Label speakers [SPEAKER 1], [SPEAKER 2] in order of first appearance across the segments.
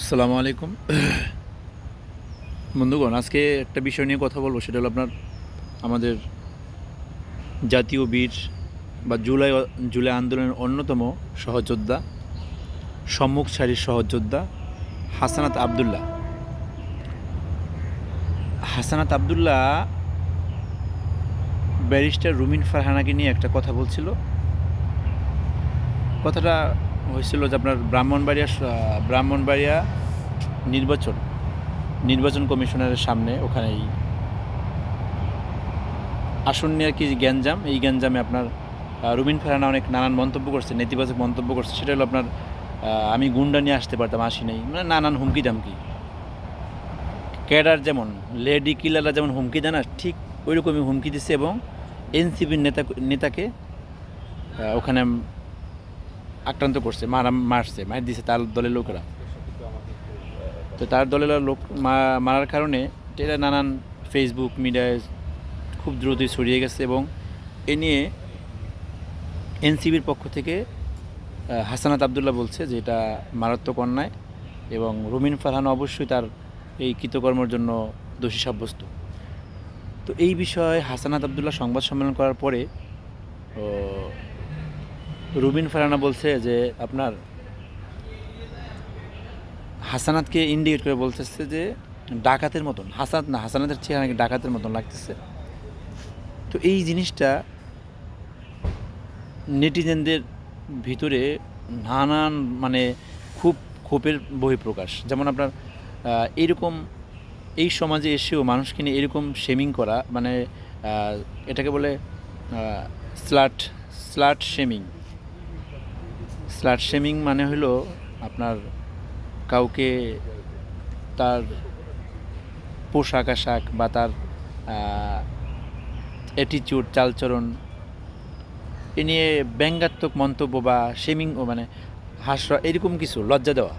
[SPEAKER 1] আসসালামু আলাইকুম। বন্ধুগণ, আজকে একটা বিষয় নিয়ে কথা বলব, সেটা হলো আপনার আমাদের জাতীয় বীর বা জুলাই জুলাই আন্দোলনের অন্যতম সহযোদ্ধা, সম্মুখ সারির সহযোদ্ধা হাসানাত আবদুল্লাহ। হাসানাত আবদুল্লাহ ব্যারিস্টার রুমিন ফারহানাকে নিয়ে একটা কথা বলছিল। কথাটা হয়েছিল যে আপনার ব্রাহ্মণবাড়িয়া ব্রাহ্মণবাড়িয়া নির্বাচন নির্বাচন কমিশনারের সামনে ওখানেই। আসন নিয়ে আর কি গ্যাঞ্জাম? এই গ্যাঞ্জামে আপনার রুবিন ফেরানা অনেক নানান মন্তব্য করছে, নেতিবাচক মন্তব্য করছে, সেটা হলো আপনার আমি গুন্ডা নিয়ে আসতে পারতাম, আসি নাই। মানে নানান হুমকি দামকি ক্যাডার যেমন, লেডি কিলাররা যেমন হুমকি দেয় না, ঠিক ওই রকমই হুমকি দিচ্ছে এবং এনসিপির নেতা, নেতাকে ওখানে আক্রান্ত করছে, মারা, মারছে, মার দিছে তার দলের লোকেরা। তো তার দলের লোক মারার কারণে এটা নানান ফেসবুক মিডিয়ায় খুব দ্রুতই ছড়িয়ে গেছে এবং এ নিয়ে এনসিবির পক্ষ থেকে হাসানাত আবদুল্লাহ বলছে যে এটা মারাত্মক অন্যায় এবং রুমিন ফারহান অবশ্যই তার এই কৃতকর্মের জন্য দোষী সাব্যস্ত। তো এই বিষয়ে হাসানাত আবদুল্লাহ সংবাদ সম্মেলন করার পরে রুবিন ফারানা বলছে যে আপনার হাসানাতকে ইন্ডিকেট করে বলতেছে যে ডাকাতের মতন, হাসানাত না, হাসানাতের চেহারা নাকি ডাকাতের মতন লাগতেছে। তো এই জিনিসটা নেটিজেনদের ভিতরে নানান মানে খুব ক্ষোভের বহিঃপ্রকাশ। যেমন আপনার এরকম এই সমাজে এসেও মানুষকে নিয়ে এরকম শেমিং করা মানে এটাকে বলে slut slut shaming slut shaming মানে হলো আপনার কাউকে তার পোশাক আশাক বা তার অ্যাটিচিউড চালচরণ এ নিয়ে ব্যঙ্গাত্মক মন্তব্য বা শেমিং ও মানে হাসরা, এরকম কিছু, লজ্জা দেওয়া।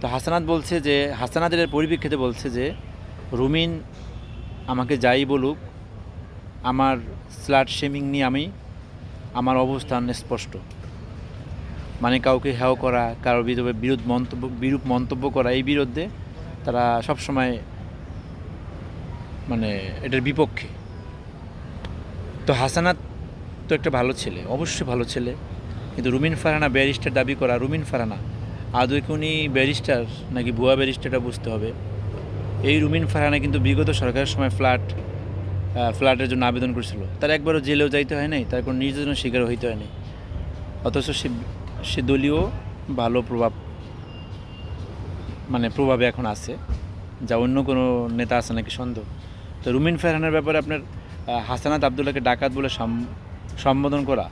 [SPEAKER 1] তো হাসানাত বলছে যে, হাসানাদের পরিপ্রেক্ষিতে বলছে যে, রুমিন আমাকে যাই বলুক, আমার স্লাট শেমিং নিয়ে আমি, আমার অবস্থান স্পষ্ট। মানে কাউকে হেয় করা কারোর বিরুদ্ধে বিরোধ মন্তব্য, বিরূপ মন্তব্য করা, এই বিরুদ্ধে তারা সবসময় মানে এটার বিপক্ষে। তো হাসানাত তো একটা ভালো ছেলে, অবশ্যই ভালো ছেলে। কিন্তু রুমিন ফারানা ব্যারিস্টার দাবি করা, রুমিন ফারানা, আদৌ কি উনি ব্যারিস্টার নাকি ভুয়া ব্যারিস্টারটা বুঝতে হবে। এই রুমিন ফারহানা কিন্তু বিগত সরকারের সময় ফ্ল্যাট ফ্ল্যাটের জন্য আবেদন করেছিল। তার একবারও জেলেও যাইতে হয় নাই, তার কোনো নির্যাতনের শিকার হইতে হয় নাই। অথচ সে সে দলীয় ভালো প্রভাব মানে প্রভাবে এখন আছে, যা অন্য কোনো নেতা আছে নাকি সন্দেহ। তো রুমিন ফেরহানের ব্যাপারে আপনার হাসানাত আবদুল্লাহকে ডাকাত বলে সম্বোধন করা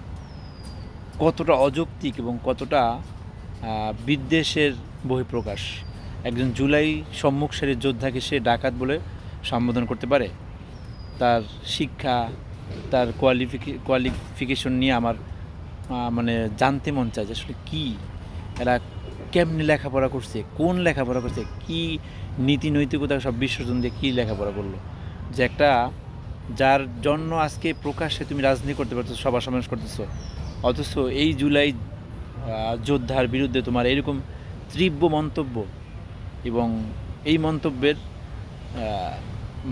[SPEAKER 1] কতটা অযৌক্তিক এবং কতটা বিদ্বেষের বহিঃপ্রকাশ? একজন জুলাই সম্মুখ সারির যোদ্ধাকে সে ডাকাত বলে সম্বোধন করতে পারে? তার শিক্ষা, তার কোয়ালিফিকে কোয়ালিফিকেশন নিয়ে আমার মানে জানতে মন চায় যে আসলে কী? এরা কেমনি লেখাপড়া করছে? কোন লেখাপড়া করছে? কি নীতি নৈতিকতা সব বিসর্জন দিয়ে কী লেখাপড়া করল? যে একটা, যার জন্য আজকে প্রকাশ্যে তুমি রাজনীতি করতে পারছ সভা সমাবেশ করতেছো, অথচ এই জুলাই যোদ্ধার বিরুদ্ধে তোমার এরকম তীব্র মন্তব্য এবং এই মন্তব্যের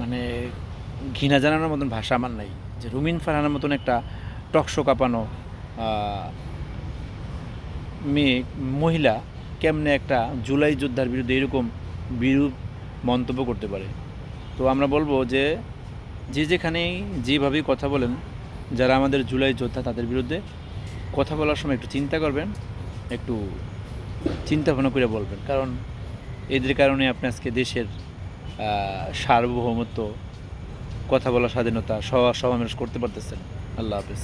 [SPEAKER 1] মানে ঘৃণা জানানোর মতন ভাষা আমার নাই। যে রুমিন ফারহানের মতন একটা টকশো কাঁপানো মেয়ে, মহিলা কেমনে একটা জুলাই যোদ্ধার বিরুদ্ধে এরকম বিরূপ মন্তব্য করতে পারে? তো আমরা বলব যে যে যেখানেই যেভাবেই কথা বলেন, যারা আমাদের জুলাই যোদ্ধা তাদের বিরুদ্ধে কথা বলার সময় একটু চিন্তা করবেন, একটু চিন্তা ভাবনা করে বলবেন। কারণ এদের কারণে আপনি আজকে দেশের সার্বভৌমত্ব, কথা বলার স্বাধীনতা সভা সমাবেশ করতে পারতেছেন। আল্লাহ হাফেজ।